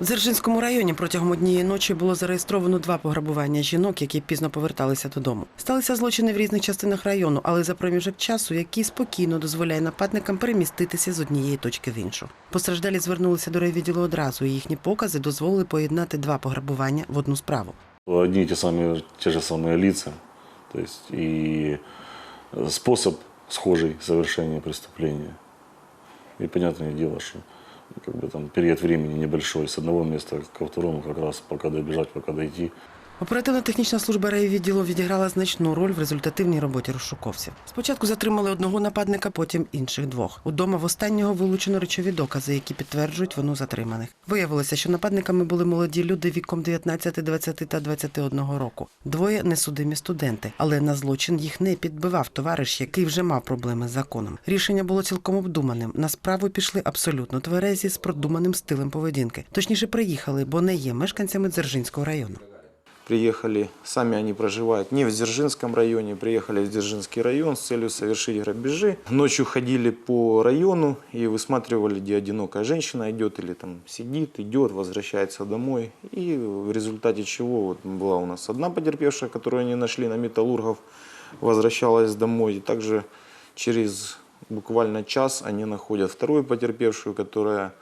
В Дзержинському районі протягом однієї ночі було зареєстровано два пограбування жінок, які пізно поверталися додому. Сталися злочини в різних частинах району, але за проміжок часу, який спокійно дозволяє нападникам переміститися з однієї точки в іншу. Постраждалі звернулися до райвідділу одразу, і їхні покази дозволили поєднати два пограбування в одну справу. Одни и те самые, те же самые лица, то есть и способ схожий совершения преступления. И понятное дело, что как бы там период времени небольшой, с одного места ко второму как раз пока добежать, пока дойти. Оперативно-технічна служба райвідділу відіграла значну роль в результативній роботі розшуковців. Спочатку затримали одного нападника, потім інших двох. Удома в останнього вилучено речові докази, які підтверджують вину затриманих. Виявилося, що нападниками були молоді люди віком 19, 20 та 21 року. Двоє несудимі студенти, але на злочин їх не підбивав товариш, який вже мав проблеми з законом. Рішення було цілком обдуманим. На справу пішли абсолютно тверезі з продуманим стилем поведінки. Точніше, приїхали, бо не є мешканцями Дзержинського району. Приехали, сами они проживают не в Дзержинском районе, приехали в Дзержинский район с целью совершить грабежи. Ночью ходили по району и высматривали, где одинокая женщина идет или там сидит, идет, возвращается домой. И в результате чего вот была у нас одна потерпевшая, которую они нашли на металлургов, возвращалась домой. И также через буквально час они находят вторую потерпевшую, которая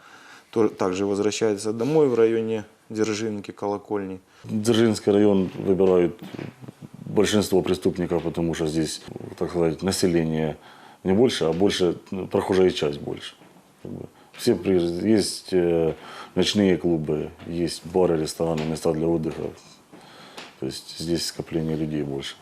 то- также возвращается домой в районе Дзержинки, колокольни. Дзержинский район выбирают большинство преступников, потому что здесь, так сказать, население не больше, а больше ну, прохожая часть больше. Как бы Все приезжают. Есть э, ночные клубы, есть бары, рестораны, места для отдыха. То есть здесь скопление людей больше.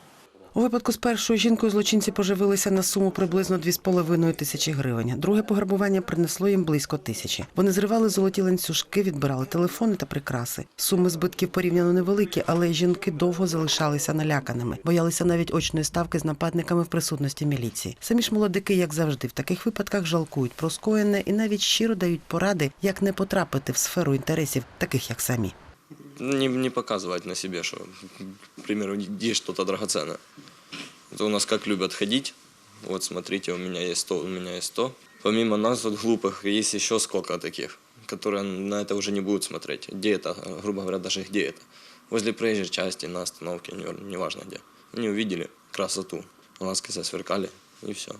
У випадку з першою жінкою злочинці поживилися на суму приблизно 2,5 тисячі гривень. Друге пограбування принесло їм близько тисячі. Вони зривали золоті ланцюжки, відбирали телефони та прикраси. Суми збитків порівняно невеликі, але жінки довго залишалися наляканими, боялися навіть очної ставки з нападниками в присутності міліції. Самі ж молодики, як завжди, в таких випадках жалкують про скоєне і навіть щиро дають поради, як не потрапити в сферу інтересів, таких як самі. не, не показывать на себе, что, к примеру, есть что-то драгоценное. Это у нас как любят ходить. Вот смотрите, у меня есть то, у меня есть то. Помимо нас, вот глупых, есть еще сколько таких, которые на это уже не будут смотреть. Где это, грубо говоря, даже где это. Возле проезжей части, на остановке, неважно не неважно где. Они увидели красоту, глазки засверкали, и все.